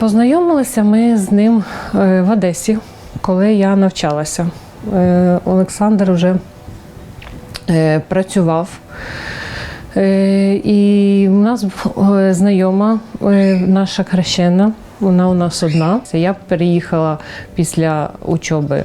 Познайомилися ми з ним е, в Одесі, коли я навчалася. Е, Олександр вже е, працював. І в нас знайома наша хрещена, вона у нас одна. Я переїхала після учоби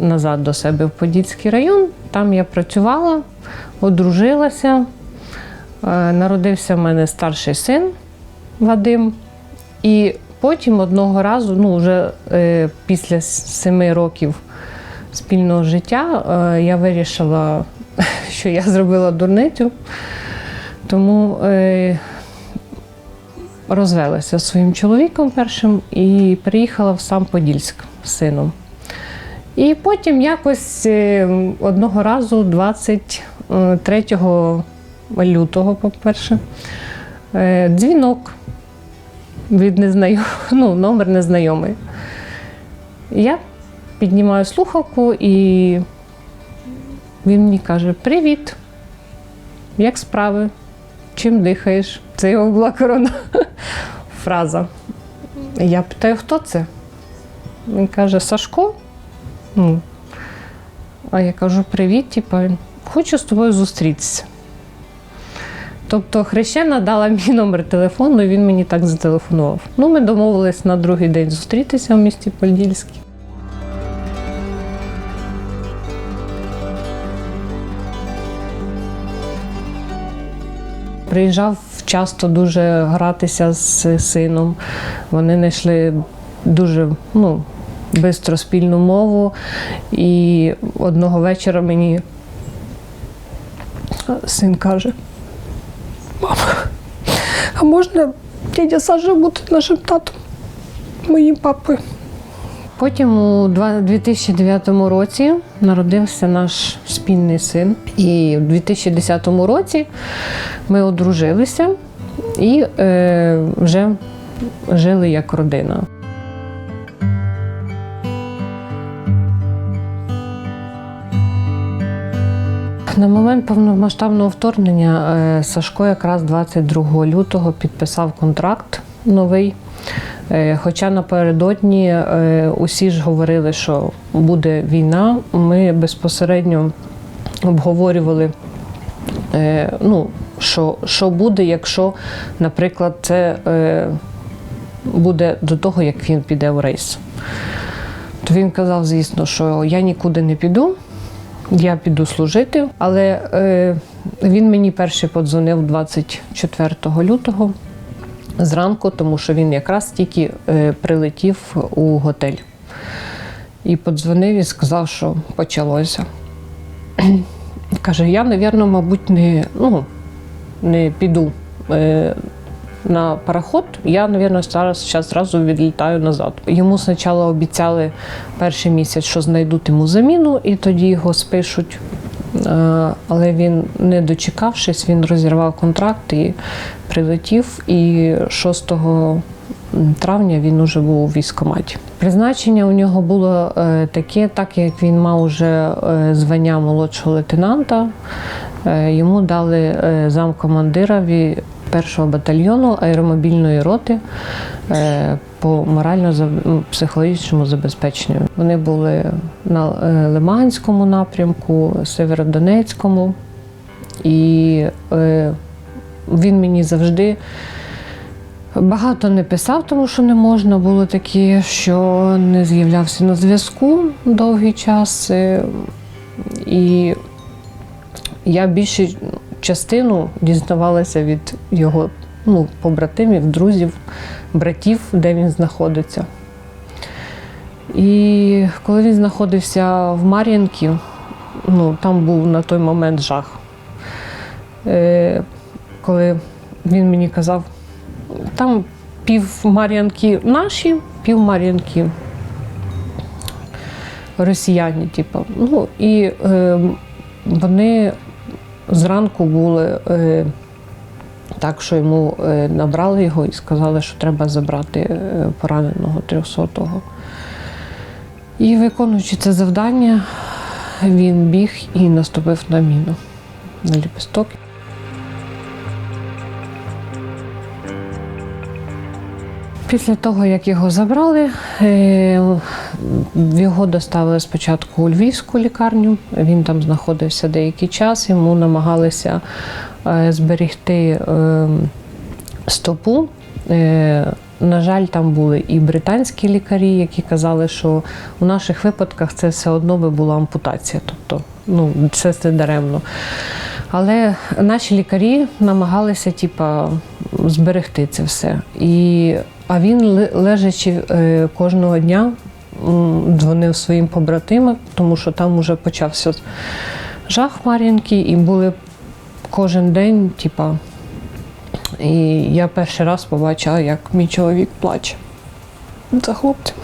назад до себе в Подільський район. Там я працювала, одружилася. Народився в мене старший син Вадим. І потім одного разу, ну вже е, після семи років спільного життя, е, я вирішила, що я зробила дурницю. Тому е, розвелася зі своїм чоловіком першим і приїхала в сам Подільськ з сином. І потім якось е, одного разу, 23 лютого, по-перше, е, дзвінок від незнайомого, ну, номер незнайомий. Я піднімаю слухавку і він мені каже: Привіт! Як справи? Чим дихаєш? Це його була корона фраза. Я питаю, хто це? Він каже, Сашко. Ну. А я кажу, привіт, він, хочу з тобою зустрітися. Тобто хрещена дала мій номер телефону, і він мені так зателефонував. Ну, ми домовились на другий день зустрітися в місті Подільській. Приїжджав часто дуже гратися з сином. Вони знайшли дуже ну, швидко спільну мову. І одного вечора мені син каже: Мама, а можна дядя Саша бути нашим татом, моїм папою? Потім у 2009 році народився наш спільний син. І в 2010 році ми одружилися і е, вже жили як родина. На момент повномасштабного вторгнення е, Сашко якраз 22 лютого підписав контракт новий. Е, Хоча напередодні е, усі ж говорили, що буде війна, ми безпосередньо обговорювали, ну, що, що буде, якщо, наприклад, це буде до того, як він піде в рейс. То він казав, звісно, що я нікуди не піду, я піду служити. Але е, він мені перший подзвонив 24 лютого зранку, тому що він якраз тільки е, прилетів у готель. І подзвонив і сказав, що почалося. Каже, я, напевно, мабуть, не, ну, не піду е, на пароход, я, мабуть, зараз зараз зразу відлітаю назад. Йому спочатку обіцяли перший місяць, що знайдуть йому заміну, і тоді його спишуть. Е, але він, не дочекавшись, він розірвав контракт і прилетів. І 6 травня він уже був у військкоматі. Призначення у нього було е, таке, так як він мав уже е, звання молодшого лейтенанта. Йому дали замкомандирові Першого батальйону аеромобільної роти е, по морально-психологічному ну, забезпеченню. Вони були на е, Лиманському напрямку, Северодонецькому, і е, він мені завжди. Багато не писав, тому що не можна було такі, що не з'являвся на зв'язку довгий час. І я більше частину дізнавалася від його ну, побратимів, друзів, братів, де він знаходиться. І коли він знаходився в Мар'їнці, ну, там був на той момент жах. Е, коли він мені казав, там пів Мар'янки наші, пів Мар'янки росіяни, типу. Ну і е, вони зранку були е, так, що йому е, набрали його і сказали, що треба забрати е, пораненого 300-го. І виконуючи це завдання, він біг і наступив на міну на ліпісток. Після того, як його забрали, е, його доставили спочатку у Львівську лікарню. Він там знаходився деякий час, йому намагалися е, зберегти е, стопу. На жаль, там були і британські лікарі, які казали, що у наших випадках це все одно би була ампутація. Тобто, ну, це все даремно. Але наші лікарі намагалися, типа, зберегти це все. І, а він, лежачи е, кожного дня, дзвонив своїм побратимам, тому що там вже почався жах Мар'їнки, і були кожен день, типа. І я перший раз побачила, як мій чоловік плаче за хлопцями.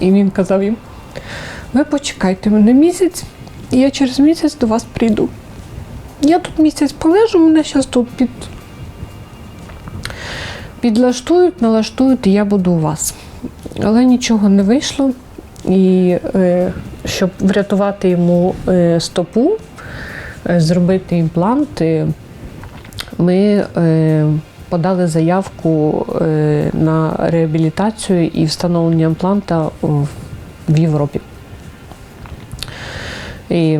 І він казав їм: ви почекайте мене місяць, і я через місяць до вас прийду. Я тут місяць полежу, мене зараз тут під... підлаштують, налаштують, і я буду у вас. Але нічого не вийшло. І е, щоб врятувати йому е, стопу, е, зробити імплант, е, ми е, подали заявку е, на реабілітацію і встановлення імпланта в, Європі. І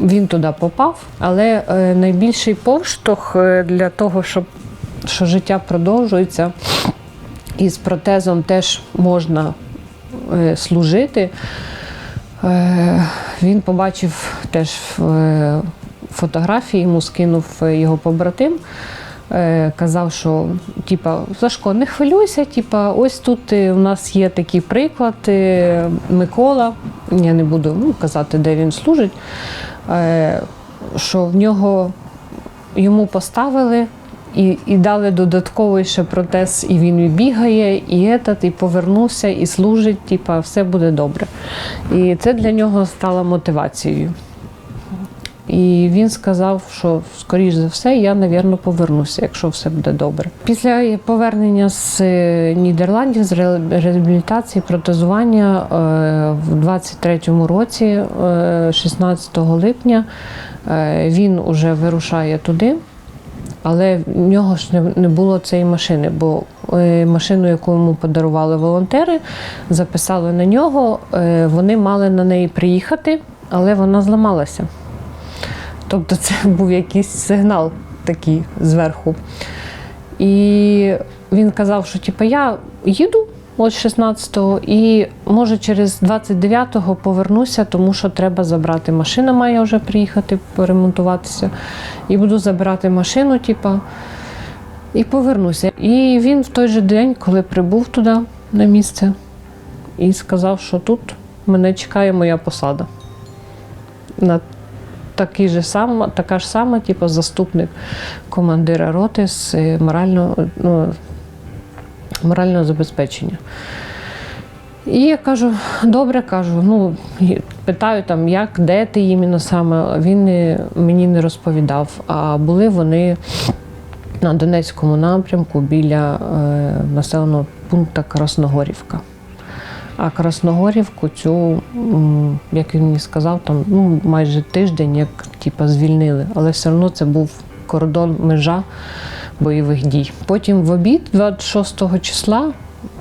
він туди попав, але е, найбільший поштовх е, для того, щоб що життя продовжується, і з протезом теж можна служити. Він побачив теж фотографії, йому скинув його побратим. Е, Казав, що типа, Сашко, не хвилюйся, типа, ось тут е, у нас є такий приклад е, Микола. Я не буду ну, казати, де він служить. Що в нього йому поставили і, і дали додатковий ще протез, і він бігає, і етат, і повернувся, і служить, типа, все буде добре. І це для нього стало мотивацією. І він сказав, що скоріш за все я, напевно, повернуся, якщо все буде добре. Після повернення з е, Нідерландів з реабілітації, протезування е, в 23-му році, е, 16 липня, е, він уже вирушає туди. Але в нього ж не- було цієї машини, бо машину, яку йому подарували волонтери, записали на нього. Вони мали на неї приїхати, але вона зламалася. Тобто це був якийсь сигнал такий зверху. І він казав, що типу, я їду от 16-го, і може через 29-го повернуся, тому що треба забрати. Машина має вже приїхати, поремонтуватися. І буду забирати машину, типу, і повернуся. І він в той же день, коли прибув туди на місце, і сказав, що тут мене чекає моя посада. На такий же сам, така ж сама, типу, заступник командира роти з е, морального, ну, морального забезпечення. І я кажу, добре кажу, ну питаю там, як, де ти іменно саме. Він не- мені не розповідав. А були вони на Донецькому напрямку біля е, населеного пункту Красногорівка. А Красногорівку цю, як він мені сказав, там ну, майже тиждень, як типа, звільнили, але все одно це був кордон, межа бойових дій. Потім в обід, 26 числа,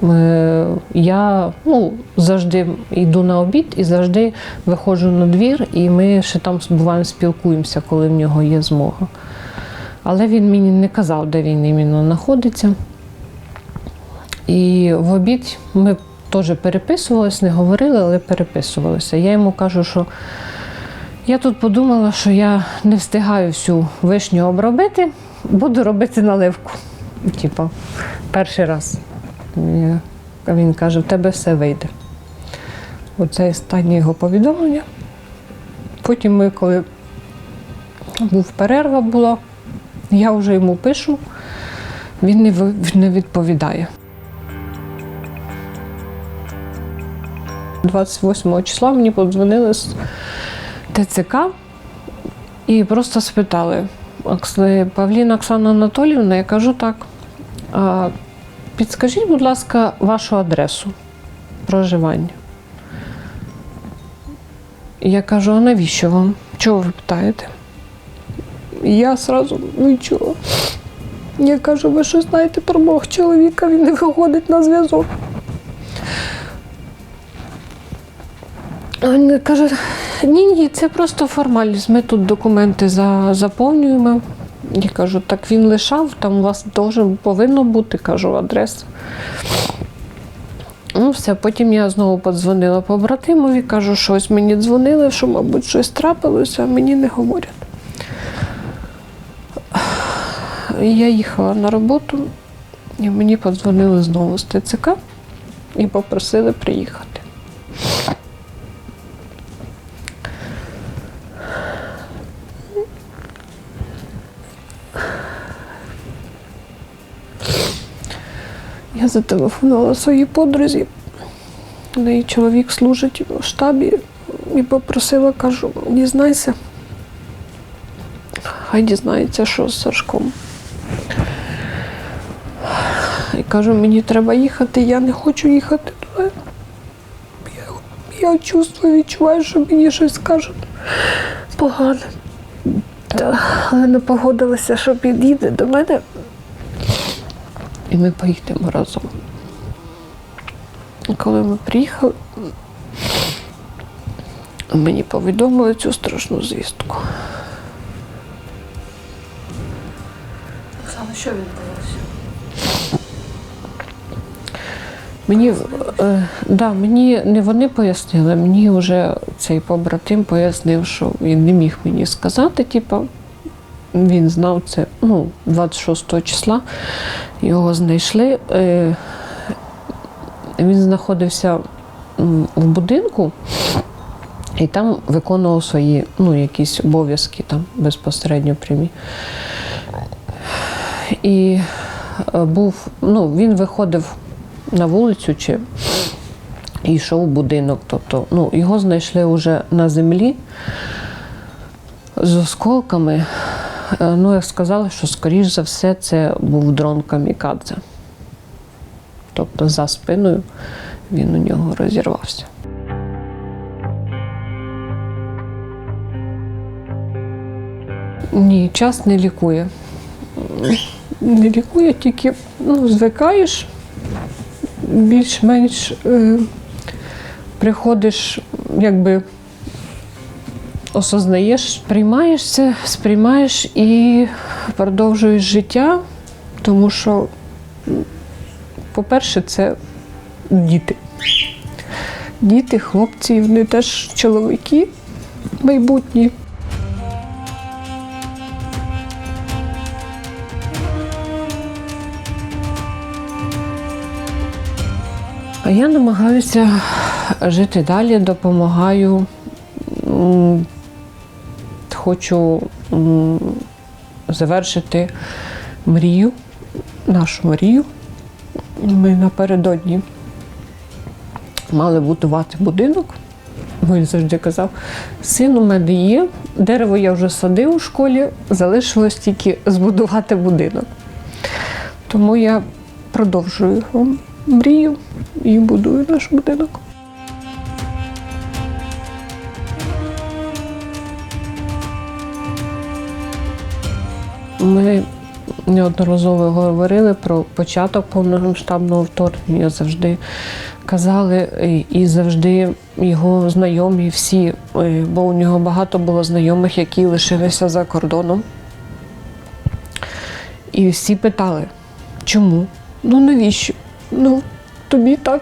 е, я ну, завжди йду на обід і завжди виходжу на двір, і ми ще там буваємо спілкуємося, коли в нього є змога. Але він мені не казав, де він іменно знаходиться. І в обід ми теж переписувалися, не говорили, але переписувалися. Я йому кажу, що я тут подумала, що я не встигаю всю вишню обробити, буду робити наливку. Типа, перший раз. Він каже, в тебе все вийде. Оце останнє його повідомлення. Потім ми, коли був перерва була, я вже йому пишу, він не відповідає. 28 числа мені подзвонили з ТЦК і просто спитали: Павліна Оксана Анатоліївна, я кажу так. Підскажіть, будь ласка, вашу адресу проживання. Я кажу, а навіщо вам? Чого ви питаєте? Я одразу відчула. Я кажу, ви що знаєте про мого чоловіка, він не виходить на зв'язок. Він каже, ні, ні, це просто формальність. Ми тут документи за, заповнюємо. Я кажу, так він лишав, там у вас повинно бути, кажу, адреса. Ну, все, потім я знову подзвонила побратимові, кажу, що ось мені дзвонили, що, мабуть, щось трапилося, а мені не говорять. Я їхала на роботу, і мені подзвонили знову з ТЦК і попросили приїхати. Зателефонувала своїй подрузі. У неї чоловік служить у штабі і попросила, кажу, дізнайся. Хай дізнається, що з Сашком. І кажу, мені треба їхати, я не хочу їхати туди. Я, я чувствую, відчуваю, що мені щось скажуть погане. Але не погодилася, що підійде до мене. І ми поїдемо разом. Коли ми приїхали, мені повідомили цю страшну звістку. Оксана, що відбулося? Мені, е, да, мені не вони пояснили, мені вже цей побратим пояснив, що він не міг мені сказати, типу, він знав це ну, 26 числа, його знайшли. Е, він знаходився в будинку і там виконував свої ну, якісь обов'язки там безпосередньо прямі. І е, був, ну, він виходив на вулицю чи йшов в будинок. Тобто, ну, його знайшли вже на землі з осколками. Е, Ну, як сказали, що скоріш за все це був дрон камікадзе. Тобто за спиною він у нього розірвався. Ні, час не лікує. Не лікує, тільки ну, звикаєш, більш-менш е, приходиш, якби осознаєш, приймаєш це, сприймаєш і продовжуєш життя, тому що, по-перше, це діти. Діти, хлопці, вони теж чоловіки майбутні. Я намагаюся жити далі, допомагаю. Хочу завершити мрію, нашу мрію. Ми напередодні мали будувати будинок. Він завжди казав: син у мене є, дерево я вже садив у школі, залишилось тільки збудувати будинок. Тому я продовжую мрію і будую наш будинок. Ми неодноразово говорили про початок повномасштабного вторгнення. Завжди казали і- завжди його знайомі всі, е, бо у нього багато було знайомих, які лишилися за кордоном. І всі питали, чому? Ну навіщо? Ну, тобі так,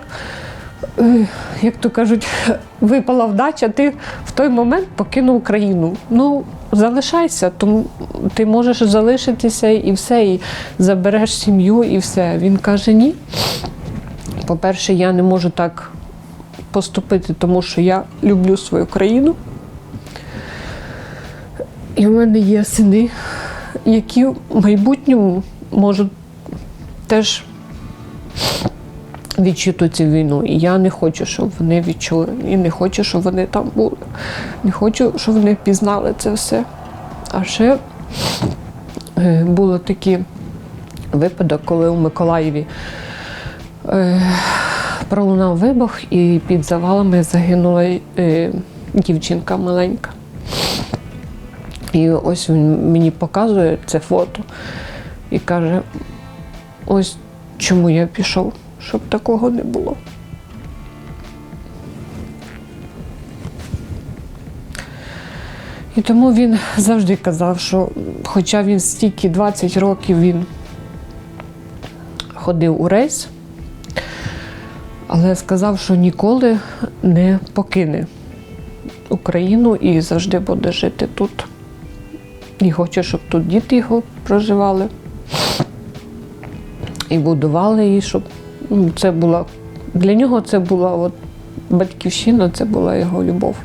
як то кажуть, випала вдача, ти в той момент покинув країну. Ну, залишайся, тому ти можеш залишитися і все, і забереш сім'ю, і все. Він каже: ні. По-перше, я не можу так поступити, тому що я люблю свою країну. І в мене є сини, які в майбутньому можуть теж відчути цю війну. І я не хочу, щоб вони відчули. І не хочу, щоб вони там були. Не хочу, щоб вони пізнали це все. А ще е, було такий випадок, коли у Миколаєві е, пролунав вибух, і під завалами загинула е, дівчинка маленька. І ось він мені показує це фото і каже: ось чому я пішов, щоб такого не було. І тому він завжди казав, що хоча він стільки 20 років він ходив у рейс, але сказав, що ніколи не покине Україну і завжди буде жити тут. І хоче, щоб тут діти його проживали. І будували її, щоб це була для нього це була от батьківщина, це була його любов.